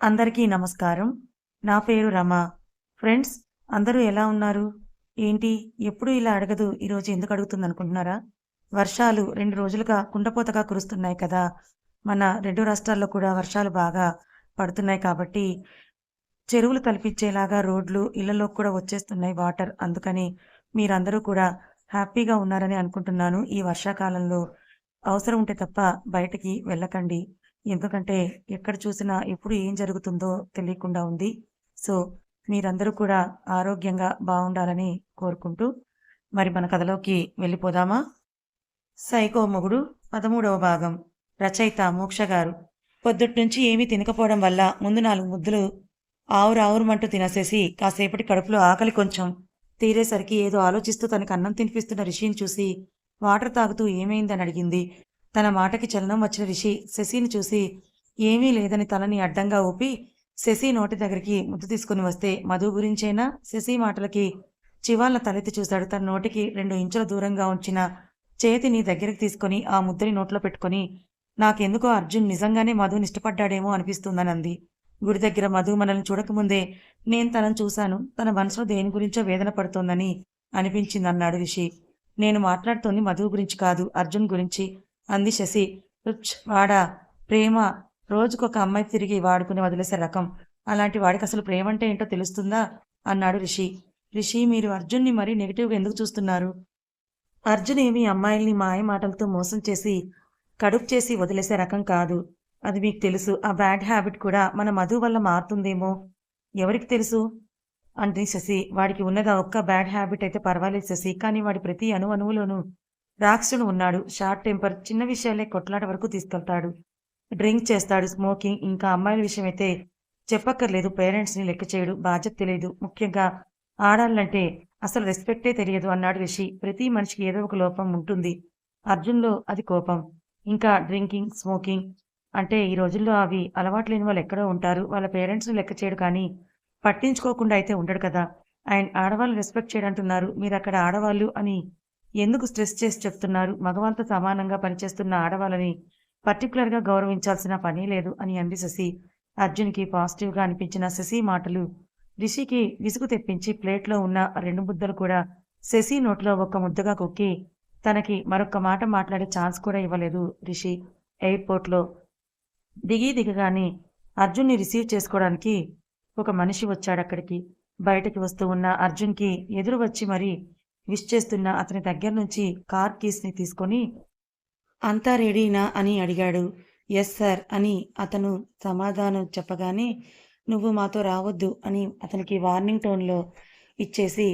అందరికీ నమస్కారం. నా పేరు రమ. ఫ్రెండ్స్ అందరూ ఎలా ఉన్నారు? ఏంటి? ఎప్పుడు ఇలా అడగదు? ఈరోజు ఎందుకు అడుగుతుంది అనుకుంటున్నారా వర్షాలు రెండు రోజులుగా కుండపోతగా కురుస్తున్నాయి కదా. మన రెండు రాష్ట్రాల్లో కూడా వర్షాలు బాగా పడుతున్నాయి కాబట్టి చెరువులు తలపించేలాగా రోడ్లు ఇళ్ళలో కూడా వచ్చేస్తున్నాయి వాటర్. అందుకని మీరందరూ కూడా హ్యాపీగా ఉన్నారని అనుకుంటున్నాను. ఈ వర్షాకాలంలో అవసరం ఉంటే తప్ప బయటికి వెళ్ళకండి. ఎందుకంటే ఎక్కడ చూసినా ఎప్పుడు ఏం జరుగుతుందో తెలియకుండా ఉంది. సో మీరందరూ కూడా ఆరోగ్యంగా బాగుండాలని కోరుకుంటూ మరి మన కథలోకి వెళ్ళిపోదామా? సైకో మొగుడు పదమూడవ భాగం. రచయిత మోక్ష గారు. పొద్దుట్నుంచి ఏమీ తినకపోవడం వల్ల ముందు నాలుగు ముద్దులు ఆవురు ఆవురుమంటూ తినేసేసి కాసేపటి కడుపులో ఆకలి కొంచెం తీరేసరికి ఏదో ఆలోచిస్తూ తనకు అన్నం తినిపిస్తున్న రిషిని చూసి వాటర్ తాగుతూ ఏమైందని అడిగింది. తన మాటకి చలనం వచ్చిన రిషి శశిని చూసి ఏమీ లేదని తలని అడ్డంగా ఊపి శశి నోటి దగ్గరికి ముద్దు తీసుకుని వస్తే మధు గురించైనా శశి మాటలకి చివాళ్ళ తలెత్తి చూశాడు. తన నోటికి రెండు ఇంచుల దూరంగా ఉంచిన చేతిని దగ్గరికి తీసుకొని ఆ ముద్దని నోట్లో పెట్టుకొని నాకెందుకో అర్జున్ నిజంగానే మధుని ఇష్టపడ్డాడేమో అనిపిస్తుందని అంది గుడి దగ్గర మధు మనల్ని చూడకముందే నేను తనను చూశాను. తన మనసులో దేని గురించో వేదన పడుతోందని అనిపించిందన్నాడు రిషి. నేను మాట్లాడుతోంది మధు గురించి కాదు అర్జున్ గురించి. అంది శశి రుచ్ వాడా. ప్రేమ. రోజుకొక అమ్మాయి తిరిగి వాడుకుని వదిలేసే రకం. అలాంటి వాడికి అసలు ప్రేమ అంటే ఏంటో తెలుస్తుందా? అన్నాడు రిషి. రిషి మీరు అర్జున్ని మరీ నెగిటివ్గా ఎందుకు చూస్తున్నారు? అర్జున్ ఏమీ అమ్మాయిల్ని మాయ మాటలతో మోసం చేసి కడుపు చేసి వదిలేసే రకం కాదు. అది మీకు తెలుసు. ఆ బ్యాడ్ హ్యాబిట్ కూడా మన మధు వల్ల మారుతుందేమో? ఎవరికి తెలుసు? అంటే శశి. వాడికి ఉన్నదా ఒక్క బ్యాడ్ హ్యాబిట్ అయితే పర్వాలేదు శశి. కానీ వాడి ప్రతి అణు అణువులోనూ రాక్షసుడు ఉన్నాడు. షార్ట్ టెంపర్ చిన్న విషయాలే కొట్లాట వరకు తీసుకెళ్తాడు. డ్రింక్ చేస్తాడు. స్మోకింగ్ ఇంకా అమ్మాయిల విషయం అయితే చెప్పక్కర్లేదు. పేరెంట్స్ని లెక్క చేయడు. బాధ్యత తెలియదు. ముఖ్యంగా ఆడాలంటే అసలు రెస్పెక్టే తెలియదు అన్నాడు రిషి. ప్రతి మనిషికి ఏదో ఒక లోపం ఉంటుంది. అర్జున్లో అది కోపం. ఇంకా డ్రింకింగ్ స్మోకింగ్ అంటే ఈ రోజుల్లో అవి అలవాటు లేని వాళ్ళు ఎక్కడో ఉంటారు. వాళ్ళ పేరెంట్స్ని లెక్క చేయడు కానీ పట్టించుకోకుండా అయితే ఉండడు కదా. ఆయన ఆడవాళ్ళు రెస్పెక్ట్ చేయడంటున్నారు. మీరు అక్కడ ఆడవాళ్ళు అని ఎందుకు స్ట్రెస్ చేసి చెప్తున్నారు? మగవాళ్ళతో సమానంగా పనిచేస్తున్న ఆడవాళ్ళని పర్టికులర్గా గౌరవించాల్సిన పని లేదు అని అంది శశి. అర్జున్కి పాజిటివ్గా అనిపించిన శశి మాటలు రిషికి విసుగు తెప్పించి ప్లేట్లో ఉన్న రెండు ముద్దలు కూడా శశి నోట్లో ఒక ముద్దగా కొక్కి తనకి మరొక మాట మాట్లాడే ఛాన్స్ కూడా ఇవ్వలేదు రిషి. ఎయిర్పోర్ట్లో దిగి దిగగానే అర్జున్ని రిసీవ్ చేసుకోవడానికి ఒక మనిషి వచ్చాడు అక్కడికి బయటకి వస్తూ ఉన్న అర్జున్కి ఎదురు వచ్చి మరీ విష్ చేస్తున్న అతని దగ్గర నుంచి కార్ కీస్ని తీసుకొని అంతా రెడీనా? అని అడిగాడు. ఎస్ సార్ అని అతను సమాధానం చెప్పగానే నువ్వు మాతో రావద్దు అని అతనికి వార్నింగ్ టోన్లో ఇచ్చేసి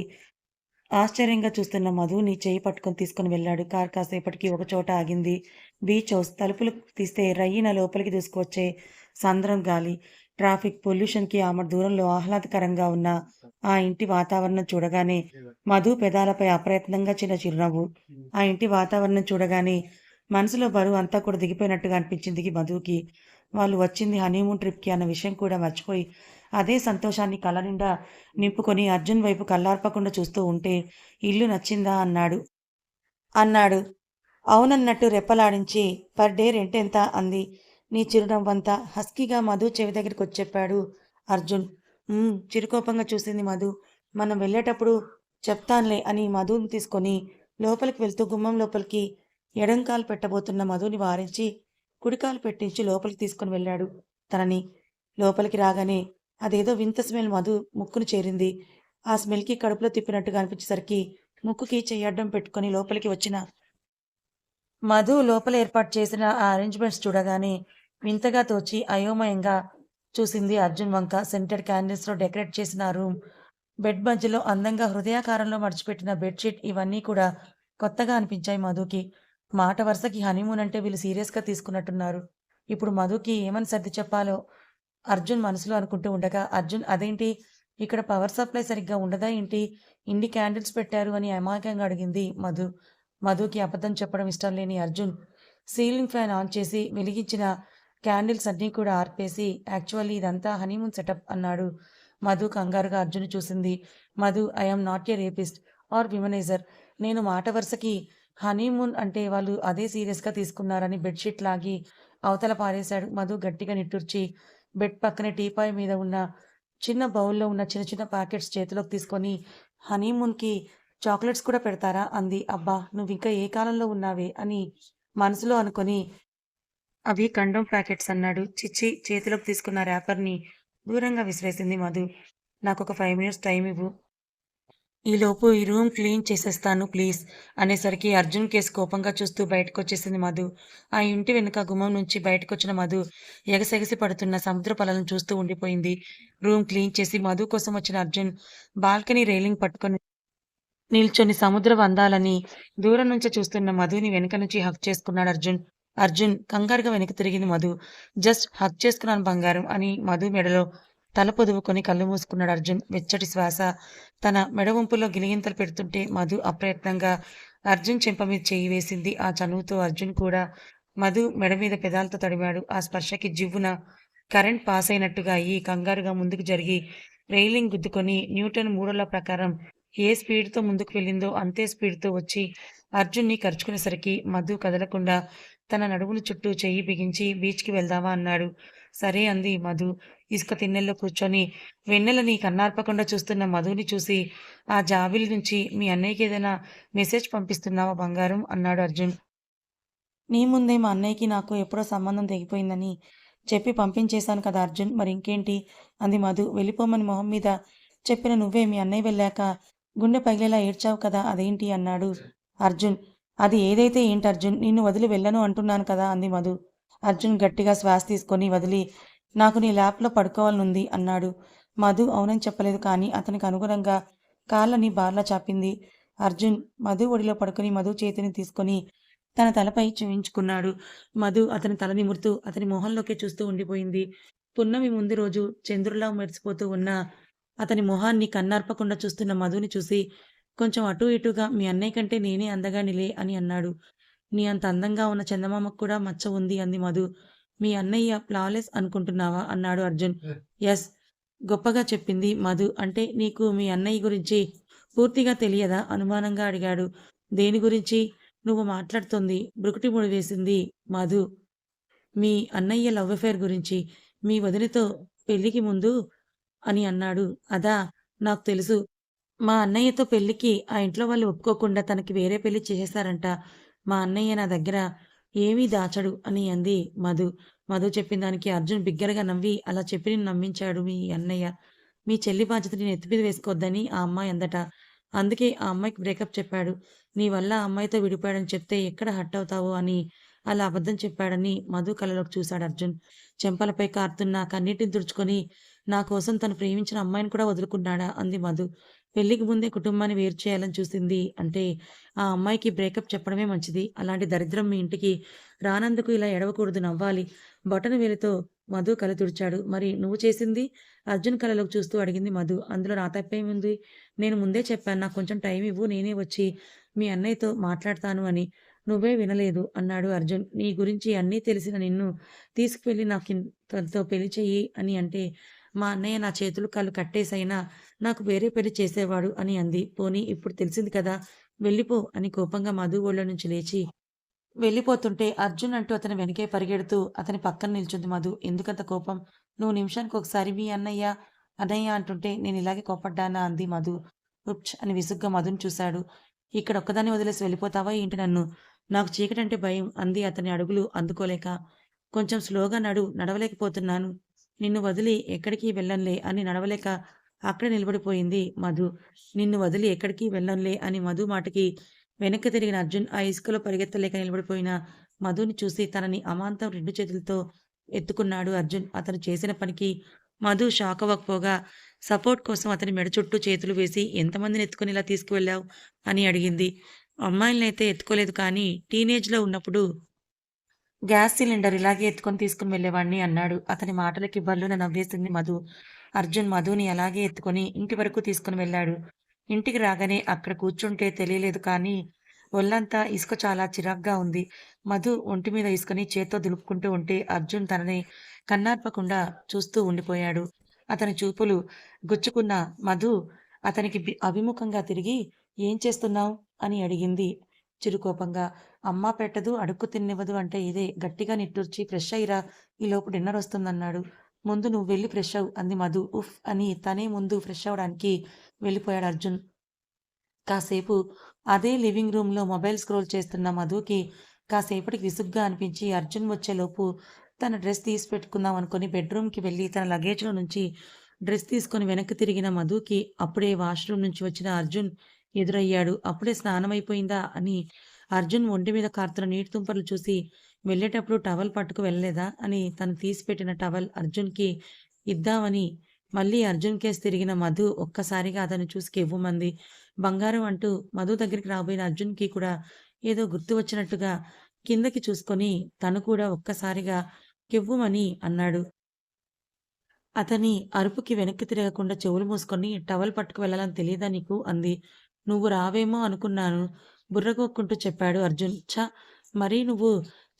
ఆశ్చర్యంగా చూస్తున్న మధుని చేయి పట్టుకొని తీసుకుని వెళ్ళాడు. కార్ కాసేపటికి ఒక చోట ఆగింది. బీచ్ హౌస్ తలుపులు తీస్తే రయ్యిన లోపలికి దూసుకొచ్చే సంద్రం గాలి. ట్రాఫిక్ పొల్యూషన్కి ఆమె దూరంలో ఆహ్లాదకరంగా ఉన్న ఆ ఇంటి వాతావరణం చూడగానే మధు పెదాలపై అప్రయత్నంగా చిన్న చిరునవ్వు. ఆ ఇంటి వాతావరణం చూడగానే మనసులో బరువు అంతా కూడా దిగిపోయినట్టుగా అనిపించింది మధుకి. వాళ్ళు వచ్చింది హనీమూన్ ట్రిప్కి అన్న విషయం కూడా మర్చిపోయి అదే సంతోషాన్ని కళ్ళ నిండా నింపుకొని అర్జున్ వైపు కళ్ళార్పకుండా చూస్తూ ఉంటే ఇల్లు నచ్చిందా? అన్నాడు. అన్నాడు. అవునన్నట్టు రెప్పలాడించి పర్ డే రెంట్ ఎంత? అంది. నీ చిరునవ్వంతా హస్కీగా మధు చెవి దగ్గరికి వచ్చి చెప్పాడు అర్జున్. చిరుకోపంగా చూసింది మధు. మనం వెళ్ళేటప్పుడు చెప్తాన్లే అని మధుని తీసుకొని లోపలికి వెళ్తూ గుమ్మం లోపలికి ఎడంకాలు పెట్టబోతున్న మధుని వారించి కుడికాలు పెట్టించి లోపలికి తీసుకుని వెళ్ళాడు. తనని లోపలికి రాగానే అదేదో వింత స్మెల్ మధు ముక్కును చేరింది. ఆ స్మెల్కి కడుపులో తిప్పినట్టుగా అనిపించేసరికి ముక్కుకి చెయ్యడ్డం పెట్టుకొని లోపలికి వచ్చిన మధు లోపల ఏర్పాటు చేసిన ఆ అరేంజ్మెంట్స్ చూడగానే వింతగా తోచి అయోమయంగా చూసింది అర్జున్ వంక. సెంటర్ క్యాండిల్స్లో డెకరేట్ చేసిన రూమ్ బెడ్ మధ్యలో అందంగా హృదయాకారంలో మడిచిపెట్టిన బెడ్షీట్ ఇవన్నీ కూడా కొత్తగా అనిపించాయి మధుకి. మాట వరుసకి హనీమూన్ అంటే వీళ్ళు సీరియస్గా తీసుకున్నట్టున్నారు. ఇప్పుడు మధుకి ఏమని సర్ది చెప్పాలో అర్జున్ మనసులో అనుకుంటూ ఉండగా అర్జున్ అదేంటి? ఇక్కడ పవర్ సప్లై సరిగ్గా ఉండదా ఏంటి? ఇన్ని క్యాండిల్స్ పెట్టారు అని అమాయకంగా అడిగింది మధు. మధుకి అబద్ధం చెప్పడం ఇష్టం లేని అర్జున్ సీలింగ్ ఫ్యాన్ ఆన్ చేసి వెలిగించిన క్యాండిల్స్ అన్నీ కూడా ఆర్పేసి యాక్చువల్లీ ఇదంతా హనీమూన్ సెటప్ అన్నాడు. మధు కంగారుగా అర్జున్ చూసింది Madhu I'm not a rapist or womaniser నేను మాట వరుసకి హనీమూన్ అంటే వాళ్ళు అదే సీరియస్గా తీసుకున్నారని బెడ్షీట్ లాగి అవతల పారేశాడు మధు గట్టిగా నిట్టూర్చి బెడ్ పక్కనే టీపాయ్ మీద ఉన్న చిన్న బౌల్‌లో ఉన్న చిన్న చిన్న ప్యాకెట్స్ చేతిలోకి తీసుకొని, "హనీమూన్‌కి చాక్లెట్స్ కూడా పెడతారా?" అంది. అబ్బా! నువ్వు ఇంకా ఏ కాలంలో ఉన్నావే అని మనసులో అనుకొని, అవి కండోమ్ ప్యాకెట్స్ అన్నాడు. చిచ్చి చేతిలోకి తీసుకున్న ర్యాపర్‌ని దూరంగా విసిరేసింది మధు. నాకు ఒక ఫైవ్ మినిట్స్ టైం ఇవ్వు. ఈలోపు ఈ రూమ్ క్లీన్ చేసేస్తాను ప్లీజ్ అనేసరికి అర్జున్ కేసు కోపంగా చూస్తూ బయటకు వచ్చేసింది మధు. ఆ ఇంటి వెనుక గుమ్మం నుంచి బయటకొచ్చిన మధు ఎగసెగసి పడుతున్న సముద్ర పొలాలను చూస్తూ ఉండిపోయింది. రూమ్ క్లీన్ చేసి మధు కోసం వచ్చిన అర్జున్ బాల్కనీ రైలింగ్ పట్టుకొని నిల్చొని సముద్ర అందాలని దూరం నుంచి చూస్తున్న మధుని వెనక నుంచి హక్ చేసుకున్నాడు అర్జున్. అర్జున్ కంగారుగా వెనక్కి తిరిగింది మధు. జస్ట్ హక్ చేసుకున్నాను బంగారం అని మధు మెడలో తల పొదువుకొని కళ్ళు మూసుకున్నాడు అర్జున్. వెచ్చటి శ్వాస తన మెడ వంపులో గిలిగింతలు పెడుతుంటే మధు అప్రయత్నంగా అర్జున్ చెంప మీద చేయి వేసింది. ఆ చనువుతో అర్జున్ కూడా మధు మెడ మీద పెదాలతో తడిమాడు. ఆ స్పర్శకి జివ్వున కరెంట్ పాస్ అయినట్టుగా అయ్యి కంగారుగా ముందుకు జరిగి రైలింగ్ గుద్దుకొని న్యూటన్ మూడోల ప్రకారం ఏ స్పీడ్‌తో ముందుకు వెళ్ళిందో అంతే స్పీడ్‌తో వచ్చి అర్జున్‌ని కరుచుకునేసరికి మధు కదలకుండా తన నడుముల చుట్టూ చెయ్యి బిగించి బీచ్‌కి వెళ్దామా అన్నాడు. సరే అంది మధు. ఇసుక తిన్నెల్లో కూర్చొని వెన్నెలని కన్నార్పకుండా చూస్తున్న మధుని చూసి ఆ జాబిలి నుంచి మీ అన్నయ్యకి ఏదైనా మెసేజ్ పంపిస్తున్నావా బంగారం అన్నాడు అర్జున్. నీ ముందే మా అన్నయ్యకి నాకు ఎప్పుడో సంబంధం తెగిపోయిందని చెప్పి పంపించేశాను కదా అర్జున్ మరి ఇంకేంటి అంది మధు. వెళ్ళిపోమని మొహం మీద చెప్పిన నువ్వే మీ అన్నయ్య వెళ్ళాక గుండె పగిలేలా ఏడ్చావు కదా అదేంటి అన్నాడు అర్జున్. అది ఏదైతే ఏంటి అర్జున్ నిన్ను వదిలి వెళ్ళను అంటున్నాను కదా అంది మధు. అర్జున్ గట్టిగా శ్వాస తీసుకొని వదిలి నాకు నీ ల్యాప్‌లో పడుకోవాలనుంది అన్నాడు. మధు అవునని చెప్పలేదు కానీ అతనికి అనుగుణంగా కాళ్ళని బార్లా చాపింది. అర్జున్ మధు ఒడిలో పడుకొని మధు చేతిని తీసుకొని తన తలపై చూయించుకున్నాడు. మధు అతని తల నిమురుతూ అతని మొహంలోకే చూస్తూ ఉండిపోయింది. పున్నమి ముందు రోజు చంద్రులా మెరిసిపోతూ ఉన్న అతని మొహాన్ని కన్నార్పకుండా చూస్తున్న మధుని చూసి కొంచెం అటూ ఇటుగా మీ అన్నయ్య కంటే నేనే అందగానిలే అని అన్నాడు. నీ అంత అందంగా ఉన్న చందమామకు కూడా మచ్చ ఉంది అంది మధు. మీ అన్నయ్య ఫ్లాలెస్ అనుకుంటున్నావా? అన్నాడు అర్జున్. ఎస్ గొప్పగా చెప్పింది మధు. అంటే నీకు మీ అన్నయ్య గురించి పూర్తిగా తెలియదా? అనుమానంగా అడిగాడు. దేని గురించి నువ్వు మాట్లాడుతుంది బ్రుకుటి వేసింది మధు. మీ అన్నయ్య లవ్ అఫైర్ గురించి. మీ వదినతో పెళ్ళికి ముందు అని అన్నాడు. అదా! నాకు తెలుసు. మా అన్నయ్యతో పెళ్ళికి ఆ ఇంట్లో వాళ్ళు ఒప్పుకోకుండా తనకి వేరే పెళ్ళి చేసేశారంట. మా అన్నయ్య నా దగ్గర ఏమీ దాచడు అని అంది మధు. మధు చెప్పిన దానికి అర్జున్ బిగ్గరగా నవ్వి అలా చెప్పి నేను నమ్మించాడు మీ అన్నయ్య. మీ చెల్లి బాధ్యత నేను మీద వేసుకోవద్దని ఆ అమ్మాయి అందట. అందుకే ఆ అమ్మాయికి బ్రేకప్ చెప్పాడు. నీ వల్ల ఆ అమ్మాయితో విడిపోయాడని చెప్తే ఎక్కడ హట్ అవుతావో అని అలా అబద్ధం చెప్పాడని మధు కళ్ళలోకి చూశాడు అర్జున్. చెంపలపై కారుతున్న కన్నీటిని తుడుచుకొని నా కోసం తను ప్రేమించిన అమ్మాయిని కూడా వదులుకున్నాడా? అంది మధు. పెళ్ళికి ముందే కుటుంబాన్ని వేరు చేయాలని చూసింది అంటే ఆ అమ్మాయికి బ్రేకప్ చెప్పడమే మంచిది. అలాంటి దరిద్రం మీ ఇంటికి రానందుకు ఇలా ఎడవకూడదు నవ్వాలి. బటన్ వేలితో మధు కళ తుడిచాడు. మరి నువ్వు చేసింది? అర్జున్ కళలోకి చూస్తూ అడిగింది మధు. అందులో నా తప్పేముంది? నేను ముందే చెప్పాను నాకు కొంచెం టైం ఇవ్వు నేనే వచ్చి మీ అన్నయ్యతో మాట్లాడతాను అని. నువ్వే వినలేదు అన్నాడు అర్జున్. నీ గురించి అన్నీ తెలిసిన నిన్ను తీసుకువెళ్ళి నాకు తనతో పెళ్ళి చెయ్యి అని అంటే మా అన్నయ్య నా చేతులు కాళ్ళు కట్టేసైనా నాకు వేరే పెళ్ళి చేసేవాడు అని అంది. పోనీ ఇప్పుడు తెలిసింది కదా! వెళ్ళిపో అని కోపంగా మధు ఒళ్ళ నుంచి లేచి వెళ్ళిపోతుంటే అర్జున్ అంటూ అతని వెనకే పరిగెడుతూ అతని పక్కన నిల్చుంది మధు. ఎందుకంత కోపం? నువ్వు నిమిషానికి ఒకసారి మీ అన్నయ్య, అన్నయ్య అంటుంటే నేను ఇలాగే కోపడ్డానా అంది మధు. ఉప్చ్ అని విసుగ్గా మధుని చూశాడు. ఇక్కడ ఒక్కదాన్ని వదిలేసి వెళ్ళిపోతావా ఏంటి నన్ను? నాకు చీకటంటే భయం అంది అతని అడుగులు అందుకోలేక. కొంచెం స్లోగా నడు నడవలేకపోతున్నాను. నిన్ను వదిలి ఎక్కడికి వెళ్ళంలే అని నడవలేక అక్కడే నిలబడిపోయింది మధు. నిన్ను వదిలి ఎక్కడికి వెళ్ళంలే అని మధు మాటకి వెనక్కి తిరిగిన అర్జున్ ఆ ఇసుకలో పరిగెత్తలేక నిలబడిపోయిన మధుని చూసి తనని అమాంతం రెండు చేతులతో ఎత్తుకున్నాడు అర్జున్. అతను చేసిన పనికి మధు షాక్ అవ్వకపోగా సపోర్ట్ కోసం అతని మెడ చుట్టూ చేతులు వేసి ఎంతమందిని ఎత్తుకుని ఇలా తీసుకువెళ్ళావు అని అడిగింది. అమ్మాయిలనైతే ఎత్తుకోలేదు కానీ టీనేజ్‌లో ఉన్నప్పుడు గ్యాస్ సిలిండర్ ఇలాగే ఎత్తుకొని తీసుకుని వెళ్ళేవాడిని అన్నాడు. అతని మాటలకి బల్లున నవ్వేసింది మధు. అర్జున్ మధుని అలాగే ఎత్తుకొని ఇంటి వరకు తీసుకుని వెళ్ళాడు. ఇంటికి రాగానే అక్కడ కూర్చుంటే తెలియలేదు కానీ ఒళ్ళంతా ఇసుక చాలా చిరాగ్గా ఉంది. మధు ఒంటి మీద ఇసుకని చేత్తో దులుపుకుంటూ ఉంటే అర్జున్ తనని కన్నార్పకుండా చూస్తూ ఉండిపోయాడు. అతని చూపులు గుచ్చుకున్న మధు అతనికి అభిముఖంగా తిరిగి ఏం చేస్తున్నావు? అని అడిగింది చిరుకోపంగా. అమ్మ పెట్టదు, అడుక్కు తిన్నివ్వదు అంటే ఇదే. గట్టిగా నిట్టూర్చి ఫ్రెష్ అయ్యిరా ఈలోపు డిన్నర్ వస్తుందన్నాడు. ముందు నువ్వు వెళ్ళి ఫ్రెష్ అవ్వు అంది మధు ఉఫ్ అని తనే ముందు ఫ్రెష్ అవ్వడానికి వెళ్ళిపోయాడు అర్జున్ కాసేపు అదే లివింగ్ రూమ్లో మొబైల్ స్క్రోల్ చేస్తున్న మధుకి కాసేపటికి విసుగ్గా అనిపించి అర్జున్ వచ్చేలోపు తన డ్రెస్ తీసి పెట్టుకుందాం అనుకుని బెడ్రూమ్కి వెళ్ళి తన లగేజ్లో నుంచి డ్రెస్ తీసుకొని వెనక్కి తిరిగిన మధుకి అప్పుడే వాష్రూమ్ నుంచి వచ్చిన అర్జున్ ఎదురయ్యాడు అప్పుడే స్నానం అయిపోయిందా అని అర్జున్ ఒంటి మీద కారుతున్న నీటి తుంపర్లు చూసి వెళ్ళేటప్పుడు టవల్ పట్టుకు వెళ్ళలేదా అని తను తీసిపెట్టిన టవల్ అర్జున్కి ఇద్దామని మళ్ళీ అర్జున్ కేసు తిరిగిన మధు ఒక్కసారిగా అతను చూసి కెవ్వుమంది. బంగారం అంటూ మధు దగ్గరికి రాబోయిన అర్జున్కి కూడా ఏదో గుర్తు వచ్చినట్టుగా కిందకి చూసుకొని తను కూడా ఒక్కసారిగా కెవ్వుమని అన్నాడు. అతని అరుపుకి వెనక్కి తిరగకుండా చెవులు మూసుకొని టవల్ పట్టుకు వెళ్ళాలని తెలియదా నీకు? అంది. నువ్వు రావేమో అనుకున్నాను. బుర్రగొక్కుంటూ చెప్పాడు అర్జున్. ఛ మరీ నువ్వు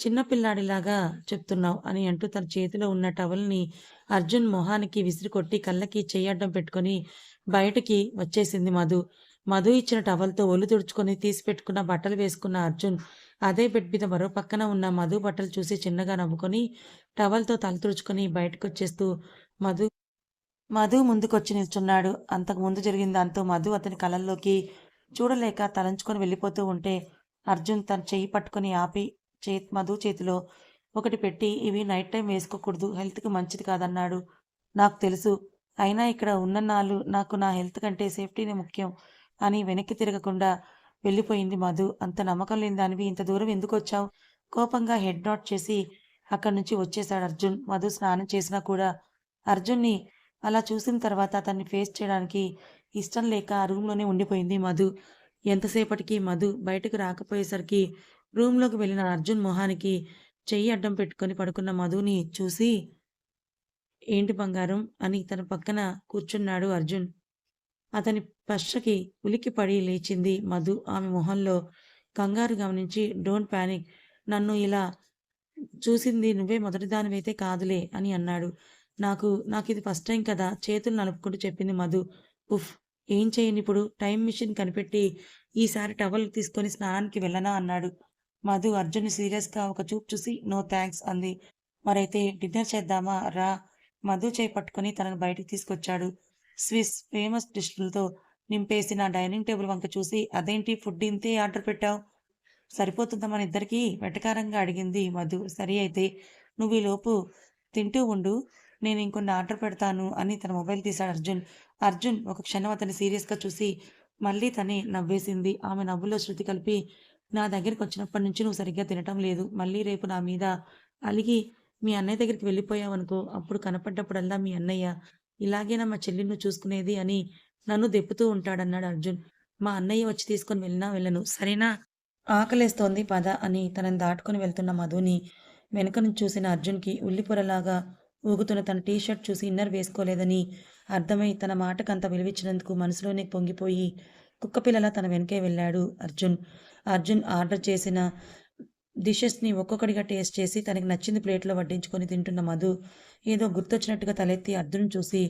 చిన్నపిల్లాడిలాగా చెప్తున్నావు అని అంటూ తన చేతిలో ఉన్న టవల్ని అర్జున్ మొహానికి విసిరికొట్టి కళ్ళకి చెయ్యడ్డం పెట్టుకొని బయటకి వచ్చేసింది మధు. మధు ఇచ్చిన టవల్తో ఒళ్ళు తుడుచుకొని తీసి పెట్టుకున్న బట్టలు వేసుకున్న అర్జున్ అదే బెడ్ మీద మరో పక్కన ఉన్న మధు బట్టలు చూసి చిన్నగా నవ్వుకొని టవల్తో తల తుడుచుకొని బయటకు వచ్చేస్తూ మధు మధు ముందుకొచ్చి నిల్చున్నాడు. అంతకు ముందు జరిగిన దాంతో మధు అతని కళ్ళల్లోకి చూడలేక తలంచుకొని వెళ్ళిపోతూ ఉంటే అర్జున్ తన చెయ్యి పట్టుకొని ఆపి చే మధు చేతిలో ఒకటి పెట్టి ఇవి నైట్ టైం వేసుకోకూడదు హెల్త్కి మంచిది కాదన్నాడు. నాకు తెలుసు. అయినా ఇక్కడ ఉన్న నాళ్ళు నాకు నా హెల్త్ కంటే సేఫ్టీనే ముఖ్యం అని వెనక్కి తిరగకుండా వెళ్ళిపోయింది మధు. అంత నమ్మకం లేని దానివి ఇంత దూరం ఎందుకు వచ్చావు? కోపంగా హెడ్ నాట్ చేసి అక్కడి నుంచి వచ్చేశాడు అర్జున్. మధు స్నానం చేసినా కూడా అర్జున్ని అలా చూసిన తర్వాత అతన్ని ఫేస్ చేయడానికి ఇష్టం లేక ఆ రూమ్లోనే ఉండిపోయింది మధు. ఎంతసేపటికి మధు బయటకు రాకపోయేసరికి రూమ్లోకి వెళ్ళిన అర్జున్ మొహానికి చెయ్యి అడ్డం పెట్టుకొని పడుకున్న మధుని చూసి ఏంటి బంగారం? అని తన పక్కన కూర్చున్నాడు అర్జున్. అతని పశ్చకి ఉలిక్కిపడి లేచింది మధు. ఆమె మొహంలో కంగారు గమనించి డోంట్ ప్యానిక్ నన్ను ఇలా చూసింది నువ్వే మొదటిదానివైతే కాదులే అని అన్నాడు. నాకు నాకు ఇది ఫస్ట్ టైం కదా. చేతులు నలుపుకుంటూ చెప్పింది మధు. ఉఫ్ ఏం చేయను ఇప్పుడు? టైం మిషన్ కనిపెట్టి ఈసారి టవల్ తీసుకొని స్నానానికి వెళ్ళనా అన్నాడు. మధు అర్జున్ సీరియస్గా ఒక చూపు చూసి నో థ్యాంక్స్ అంది. మరైతే డిన్నర్ చేద్దామా? రా. మధు చేయి పట్టుకొని తనను బయటికి తీసుకొచ్చాడు. స్విస్ ఫేమస్ డిష్లతో నా డైనింగ్ టేబుల్ వంక చూసి అదేంటి? ఫుడ్ ఇంతే ఆర్డర్ పెట్టావు? సరిపోతుందా మన ఇద్దరికి? వెటకారంగా అడిగింది మధు. సరి అయితే నువ్వు ఈలోపు లోపు తింటూ ఉండు. నేను ఇంకొన్ని ఆర్డర్ పెడతాను అని తన మొబైల్ తీశాడు అర్జున్. అర్జున్ ఒక క్షణం అతన్ని సీరియస్గా చూసి మళ్ళీ తనే నవ్వేసింది. ఆమె నవ్వులో శృతి కలిపి నా దగ్గరికి వచ్చినప్పటి నుంచి నువ్వు సరిగ్గా తినటం లేదు. మళ్ళీ రేపు నా మీద అలిగి మీ అన్నయ్య దగ్గరికి వెళ్ళిపోయావనుకో అప్పుడు కనపడ్డప్పుడల్లా మీ అన్నయ్య ఇలాగేనా మా చెల్లిని చూసుకునేది? అని నన్ను దెప్పుతూ ఉంటాడన్నాడు అర్జున్. మా అన్నయ్య వచ్చి తీసుకొని వెళ్ళినా వెళ్ళను. సరేనా? ఆకలేస్తోంది పద అని తనని దాటుకొని వెళ్తున్న మధుని వెనుక నుంచి చూసిన అర్జున్కి ఉల్లిపొరలాగా ఊగుతున్న తన టీషర్ట్ చూసి ఇన్నర్ వేసుకోలేదని అర్థమై తన మాటకంత విలువిచ్చినందుకు మనసులోనే పొంగిపోయి కుక్కపిల్లలా తన వెనకే వెళ్ళాడు అర్జున్. అర్జున్ ఆర్డర్ చేసిన డిషెస్ని ఒక్కొక్కడిగా టేస్ట్ చేసి తనకి నచ్చింది ప్లేట్లో వడ్డించుకొని తింటున్న మధు ఏదో గుర్తొచ్చినట్టుగా తలెత్తి అర్జున్ చూసి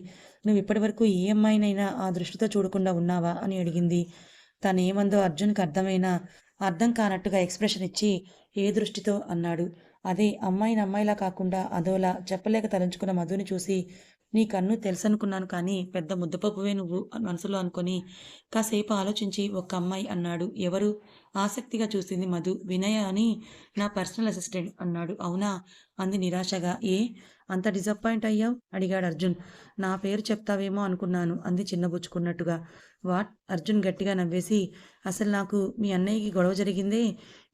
నువ్వు ఇప్పటివరకు ఏ అమ్మాయినైనా ఆ దృష్టితో చూడకుండా ఉన్నావా? అని అడిగింది. తనేమందో అర్జున్కి అర్థమైనా అర్థం కానట్టుగా ఎక్స్ప్రెషన్ ఇచ్చి ఏ దృష్టితో? అన్నాడు. అదే అమ్మాయిని అమ్మాయిలా కాకుండా అదోలా చెప్పలేక తలంచుకున్న మధుని చూసి నీ కన్ను తెలుసనుకున్నాను కానీ పెద్ద ముద్దపప్పువే నువ్వు మనసులో అనుకొని కాసేపు ఆలోచించి ఒక అమ్మాయి అన్నాడు. ఎవరు? ఆసక్తిగా చూసింది మధు. వినయ అని నా పర్సనల్ అసిస్టెంట్ అన్నాడు. అవునా? అంది నిరాశగా. ఏ? అంత డిసప్పాయింట్ అయ్యావు? అడిగాడు అర్జున్. నా పేరు చెప్తావేమో అనుకున్నాను అంది చిన్నబుచ్చుకున్నట్టుగా. వాట్? అర్జున్ గట్టిగా నవ్వేసి అసలు నాకు మీ అన్నయ్యకి గొడవ జరిగిందే?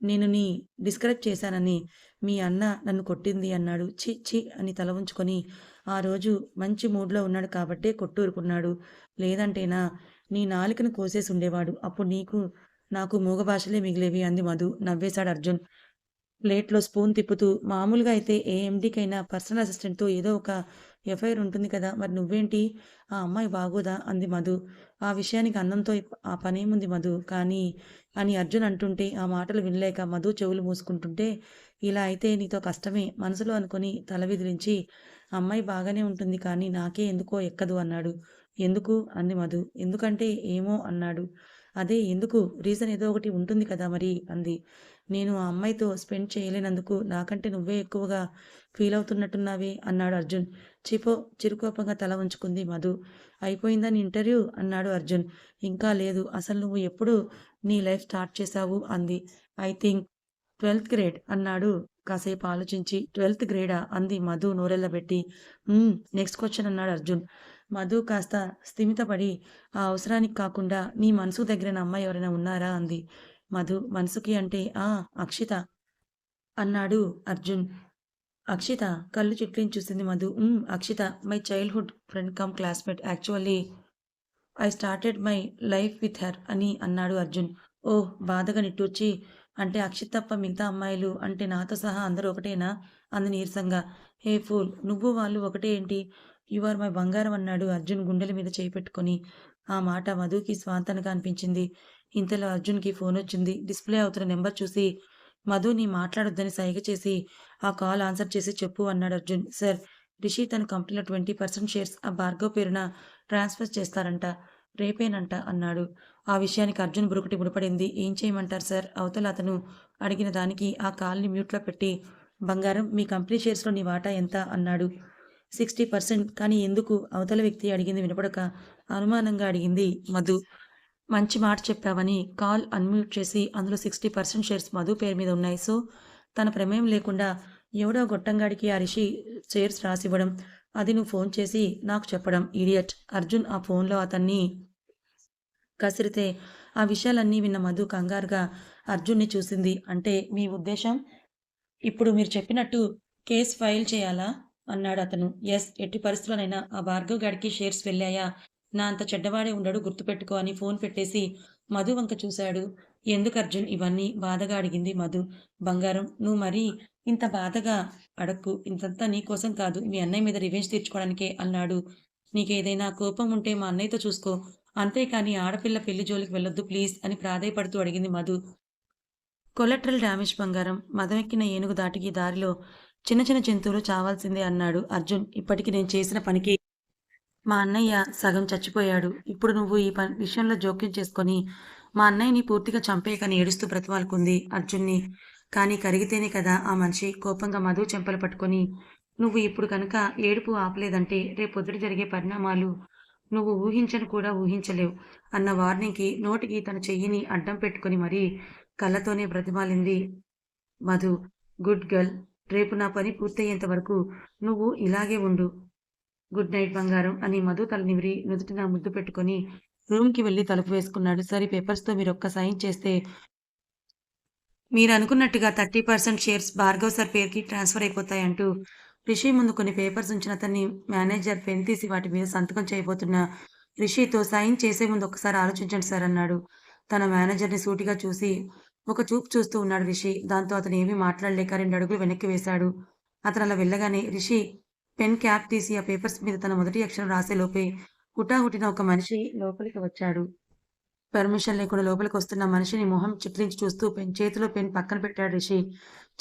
నేను నీ డిస్కరేజ్ చేశానని మీ అన్న నన్ను కొట్టింది అన్నాడు. చి చి అని తల ఉంచుకొని ఆ రోజు మంచి మూడ్లో ఉన్నాడు కాబట్టే కొట్టూరుకున్నాడు. లేదంటేనా నీ నాలికను కోసేసి ఉండేవాడు. అప్పుడు నీకు నాకు మూగ భాషలే మిగిలేవి అంది మధు. నవ్వేశాడు అర్జున్. ప్లేట్లో స్పూన్ తిప్పుతూ మామూలుగా అయితే ఏ ఎండీకైనా పర్సనల్ అసిస్టెంట్తో ఏదో ఒక ఎఫ్ఐఆర్ ఉంటుంది కదా మరి నువ్వేంటి? ఆ అమ్మాయి బాగోదా? అంది మధు. ఆ విషయానికి అన్నంతో ఆ పనేముంది మధు. కానీ అని అర్జున్ అంటుంటే ఆ మాటలు వినలేక మధు చెవులు మూసుకుంటుంటే ఇలా అయితే నీతో కష్టమే మనసులో అనుకుని తల విదిలించి అమ్మాయి బాగానే ఉంటుంది కానీ నాకే ఎందుకో ఎక్కదు అన్నాడు. ఎందుకు? అంది మధు. ఎందుకంటే ఏమో అన్నాడు. అదే ఎందుకు? రీజన్ ఏదో ఒకటి ఉంటుంది కదా మరి అంది. నేను ఆ అమ్మాయితో స్పెండ్ చేయలేనందుకు నాకంటే నువ్వే ఎక్కువగా ఫీల్ అవుతున్నట్టున్నావే అన్నాడు అర్జున్. చిపో చిరుకోపంగా తల ఉంచుకుంది మధు. అయిపోయిందా నీ ఇంటర్వ్యూ? అన్నాడు అర్జున్. ఇంకా లేదు. అసలు నువ్వు ఎప్పుడు నీ లైఫ్ స్టార్ట్ చేశావు? అంది. ఐ థింక్ ట్వెల్త్ గ్రేడ్ అన్నాడు. కాసేపు ఆలోచించి ట్వెల్త్ గ్రేడా? అంది మధు నోరెళ్ళబెట్టి నెక్స్ట్ క్వశ్చన్ అన్నాడు అర్జున్. మధు కాస్త స్థిమితపడి ఆ అవసరానికి కాకుండా నీ మనసు దగ్గర అమ్మాయి ఎవరైనా ఉన్నారా? అంది. మధు మనసుకి అంటే ఆ అక్షిత అన్నాడు అర్జున్. అక్షిత కళ్ళు చిట్లిని చూసింది Madhu. Akshitha my childhood friend cum classmate. Actually I started my life with her అని అన్నాడు అర్జున్. ఓహ్ బాధగా నిట్టూర్చి అంటే అక్షిత్ తప్ప మిగతా అమ్మాయిలు అంటే నాతో సహా అందరూ ఒకటేనా? అంది నీరసంగా. హే ఫూల్ నువ్వు వాళ్ళు ఒకటే ఏంటి? యు ఆర్ మై బంగారం అన్నాడు అర్జున్ గుండెల మీద చేపెట్టుకుని ఆ మాట మధుకి స్వాంతనగా అనిపించింది. ఇంతలో అర్జున్కి ఫోన్ వచ్చింది. డిస్ప్లే అవుతున్న నెంబర్ చూసి మధు నీ మాట్లాడొద్దని సైగ చేసి ఆ కాల్ ఆన్సర్ చేసి చెప్పు అన్నాడు అర్జున్. సార్ రిషి తన కంపెనీలో ట్వంటీ పర్సెంట్ షేర్స్ ఆ భార్గవ్ పేరున ట్రాన్స్ఫర్ చేస్తారంట. రేపేనంట అన్నాడు. ఆ విషయానికి అర్జున్ బురుకుటి ముడిపడింది. ఏం చేయమంటారు సార్? అవతల అతను అడిగిన దానికి ఆ కాల్ని మ్యూట్లో పెట్టి బంగారం మీ కంపెనీ షేర్స్లో నీ వాటా ఎంత? అన్నాడు. Sixty percent. కానీ ఎందుకు? అవతల వ్యక్తి అడిగింది వినపడక అనుమానంగా అడిగింది మధు. మంచి మాట చెప్పావని కాల్ అన్మ్యూట్ చేసి అందులో సిక్స్టీ పర్సెంట్ షేర్స్ మధు పేరు మీద ఉన్నాయి. సో తన ప్రమేయం లేకుండా ఎవడో గొట్టంగాడికి ఆ రిషి షేర్స్ రాసివ్వడం అది నువ్వు ఫోన్ చేసి నాకు చెప్పడం ఈడియట్ అర్జున్ ఆ ఫోన్లో అతన్ని కసిరితే. ఆ విషయాలన్నీ విన్న మధు కంగారుగా అర్జున్ని చూసింది. అంటే మీ ఉద్దేశం? ఇప్పుడు మీరు చెప్పినట్టు కేస్ ఫైల్ చేయాలా? అన్నాడు అతను. ఎస్ ఎట్టి పరిస్థితులనైనా ఆ భార్గవ్ గాడికి షేర్స్ వెళ్ళాయా? నా అంత చెడ్డవాడే ఉండడు గుర్తుపెట్టుకో అని ఫోన్ పెట్టేసి మధు వంక చూశాడు. ఎందుకు అర్జున్? ఇవన్నీ బాధగా అడిగింది మధు. బంగారం నువ్వు మరీ ఇంత బాధగా అడక్కు ఇంతంతా నీ కోసం కాదు మీ అన్నయ్య మీద రివెంజ్ తీర్చుకోవడానికే అన్నాడు. నీకేదైనా కోపం ఉంటే మా అన్నయ్యతో చూసుకో. అంతేకాని ఆడపిల్ల పెళ్ళి జోలికి వెళ్ళొద్దు ప్లీజ్ అని ప్రాధాయపడుతూ అడిగింది మధు. కొలెట్రల్ డ్యామేజ్ బంగారం మదమెక్కిన ఏనుగు దాటికి దారిలో చిన్న చిన్న జంతువులు చావాల్సిందే అన్నాడు అర్జున్. ఇప్పటికి నేను చేసిన పనికి మా అన్నయ్య సగం చచ్చిపోయాడు. ఇప్పుడు నువ్వు ఈ పని విషయంలో జోక్యం చేసుకొని మా అన్నయ్యని పూర్తిగా చంపేయకని ఏడుస్తూ బ్రతిమాలుకుంది అర్జున్ని. కానీ కరిగితేనే కదా ఆ మనిషి కోపంగా మధు చెంపలు పట్టుకొని నువ్వు ఇప్పుడు కనుక ఏడుపు ఆపలేదంటే రేపొద్దుట జరిగే పరిణామాలు నువ్వు ఊహించను కూడా ఊహించలేవు అన్న వార్నింగ్కి నోటికి తన చెయ్యిని అడ్డం పెట్టుకుని మరీ కళ్ళతోనే బ్రతిమాలింది మధు. గుడ్ గర్ల్ రేపు నా పని పూర్తయ్యేంత వరకు నువ్వు ఇలాగే ఉండు. గుడ్ నైట్ బంగారం అని మధు తల నివిరి నుదుటిన ముద్దు పెట్టుకొని రూమ్కి వెళ్ళి తలుపు వేసుకున్నాడు. సరే పేపర్స్తో మీరు ఒక్క సైన్ చేస్తే మీరు అనుకున్నట్టుగా thirty percent shares Bhargav sir పేరుకి ట్రాన్స్ఫర్ అయిపోతాయంటూ రిషి ముందు కొన్ని పేపర్స్ ఉంచిన అతన్ని మేనేజర్ పెన్ తీసి వాటి మీద సంతకం చేయబోతున్న రిషితో సైన్ చేసే ముందు ఒకసారి ఆలోచించండి సార్ అన్నాడు. తన మేనేజర్ని సూటిగా చూసి ఒక చూపు చూస్తూ ఉన్నాడు రిషి. దాంతో అతను ఏమీ మాట్లాడలేక రెండు అడుగులు వెనక్కి వేశాడు. అతను అలా వెళ్ళగానే రిషి పెన్ క్యాప్ తీసి ఆ పేపర్స్ మీద తన మొదటి అక్షరం రాసే లోపే హుటాహుటిన ఒక మనిషి లోపలికి వచ్చాడు. పర్మిషన్ లేకుండా లోపలికి వస్తున్న మనిషిని మొహం చిత్రించి చూస్తూ పెన్ చేతిలో పెన్ పక్కన పెట్టాడు రిషి.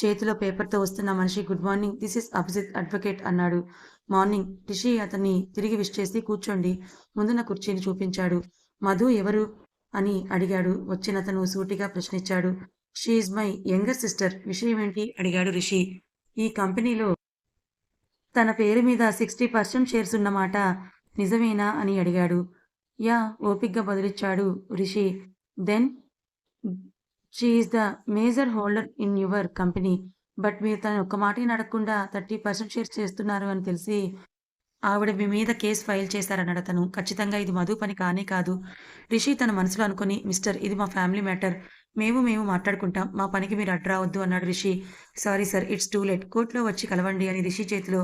చేతిలో పేపర్తో వస్తున్న మనిషి good morning this is Abhijit advocate అన్నాడు. మార్నింగ్ రిషి అతన్ని తిరిగి విష్ చేసి కూర్చోండి ముందున కుర్చీని చూపించాడు. మధు ఎవరు? అని అడిగాడు. వచ్చిన అతను సూటిగా ప్రశ్నించాడు. షీఈ్ మై యంగర్ సిస్టర్ విషయం ఏంటి? అడిగాడు రిషి. ఈ కంపెనీలో తన పేరు మీద సిక్స్టీ పర్సెంట్ షేర్స్ ఉన్నమాట. నిజమేనా? అని అడిగాడు. యా ఓపిగ్గా బదులిచ్చాడు Rishi. Then she's the major holder in your company but మీరు తను ఒక్క మాట నడకుండా థర్టీ పర్సెంట్ షేర్ చేస్తున్నారు అని తెలిసి ఆవిడ మీ మీద కేసు ఫైల్ చేశారన్నాడు అతను. ఖచ్చితంగా ఇది మధు పని కానే కాదు. రిషి తన మనసులో అనుకుని మిస్టర్ ఇది మా ఫ్యామిలీ మ్యాటర్. మేము మేము మాట్లాడుకుంటాం. మా పనికి మీరు అడ్రావద్దు అన్నాడు Rishi. Sorry sir it's too late. కోర్టులో వచ్చి కలవండి అని రిషి చేతిలో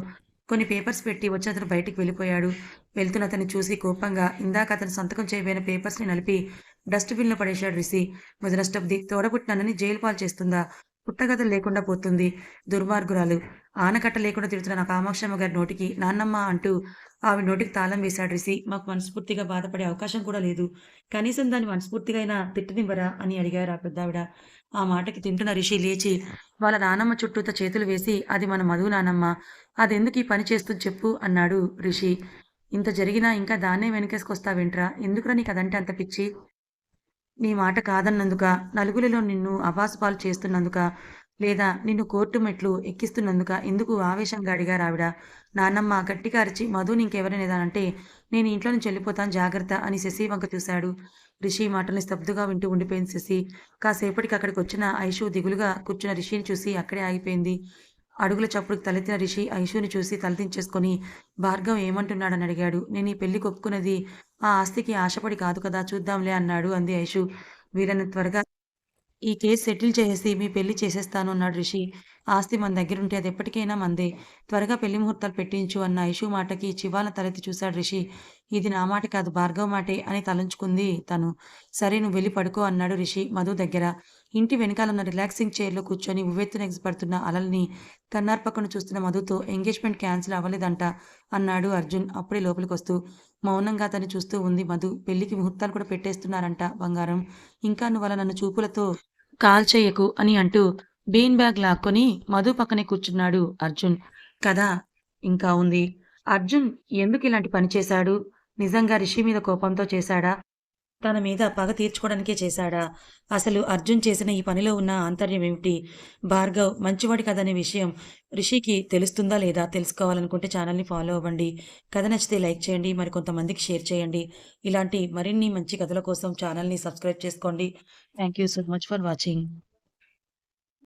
కొన్ని పేపర్స్ పెట్టి వచ్చి అతను బయటికి వెళ్ళిపోయాడు. వెళ్తున్న అతన్ని చూసి కోపంగా ఇందాక అతను సంతకం చేయబోయిన పేపర్స్ని నలిపి డస్ట్బిన్లో పడేశాడు రిషి. ముదనష్టబ్ది తోడబుట్టినానని జైలు పాలు చేస్తుందా? పుట్టగతలు లేకుండా పోతుంది. దుర్మార్గురాలు. ఆనకట్ట లేకుండా తిడుతున్న నా కామాక్షమ్మ గారి నోటికి నాన్నమ్మ అంటూ ఆవిడ నోటికి తాళం వేశాడు రిసి మాకు మనస్ఫూర్తిగా బాధపడే అవకాశం కూడా లేదు. కనీసం దాన్ని మనస్ఫూర్తిగా అయినా తిట్టనివ్వరా అని అడిగారు ఆ పెద్దావిడ. ఆ మాటకి తింటున్న రిషి లేచి వాళ్ళ నానమ్మ చుట్టూత చేతులు వేసి అది మన మధు నానమ్మ అదెందుకు ఈ పని చేస్తుంది చెప్పు అన్నాడు రిషి. ఇంత జరిగినా ఇంకా దాన్నే వెనకేసుకొస్తావేంట్రా? ఎందుకురా నీకు అదంటే అంత పిచ్చి? నీ మాట కాదన్నందుక నలుగురిలో నిన్ను అబాసుపాలు చేస్తున్నందుక లేదా నిన్ను కోర్టు మెట్లు ఎక్కిస్తున్నందుక ఎందుకు ఆవేశంగా అడిగారు ఆవిడ? నాన్నమ్మ గట్టిగా అరిచి మధుని అంటే నేను ఇంట్లో నుంచి వెళ్ళిపోతాను జాగ్రత్త అని శశి వంక చూశాడు. రిషి మాటల్ని స్తబ్దుగా వింటూ ఉండిపోయింది శశి. కాసేపటికి అక్కడికి వచ్చిన ఐషు దిగులుగా కూర్చున్న రిషిని చూసి అక్కడే ఆగిపోయింది. అడుగుల చప్పుడుకు తలెత్తిన రిషి ఐషుని చూసి తలదించేసుకొని భార్గవ్ ఏమంటున్నాడని అడిగాడు. నేను ఈ పెళ్ళి కొప్పుకున్నది ఆ ఆస్తికి ఆశపడి కాదు కదా చూద్దాంలే అన్నాడు అంది ఐషు. వీళ్ళని త్వరగా ఈ కేసు సెటిల్ చేసేసి మీ పెళ్ళి చేసేస్తాను అన్నాడు రిషి. ఆస్తి మన దగ్గర ఉంటే అది ఎప్పటికైనా మందే. త్వరగా పెళ్ళి ముహూర్తాలు పెట్టించు అన్న ఐషు మాటకి చివాల తలెత్తి చూశాడు రిషి. ఇది నా మాట కాదు భార్గవ్ మాటే అని తలంచుకుంది తను. సరే నువ్వు వెళ్ళి పడుకో అన్నాడు రిషి మధు దగ్గర. ఇంటి వెనకాల ఉన్న రిలాక్సింగ్ చైర్లో కూర్చొని ఉవ్వెత్తున ఎగిసిపడుతున్న అలల్ని కన్నార్పక్కను చూస్తున్న మధుతో ఎంగేజ్మెంట్ క్యాన్సిల్ అవ్వలేదంట అన్నాడు అర్జున్ అప్పుడే లోపలికి వస్తూ. మౌనంగా అతన్ని చూస్తూ ఉంది మధు. పెళ్ళికి ముహూర్తాలు కూడా పెట్టేస్తున్నారంట బంగారం. ఇంకా నువ్వు అలా నన్ను చూపులతో కాల్ చేయకు అని అంటూ బీన్ బ్యాగ్ లాక్కొని మధు పక్కనే కూర్చున్నాడు అర్జున్. కదా? ఇంకా ఉంది. అర్జున్ ఎందుకు ఇలాంటి పని చేశాడు? నిజంగా రిషి మీద కోపంతో చేశాడా? తన మీద పగ తీర్చుకోవడానికే చేశాడా? అసలు అర్జున్ చేసిన ఈ పనిలో ఉన్న ఆంతర్యం ఏమిటి? భార్గవ్ మంచివాడి కదనే విషయం రిషికి తెలుస్తుందా లేదా తెలుసుకోవాలనుకుంటే ఛానల్ని ఫాలో అవ్వండి. కథ నచ్చితే లైక్ చేయండి మరి కొంతమందికి షేర్ చేయండి. ఇలాంటి మరిన్ని మంచి కథల కోసం ఛానల్ని సబ్స్క్రైబ్ చేసుకోండి. Thank you so much for watching.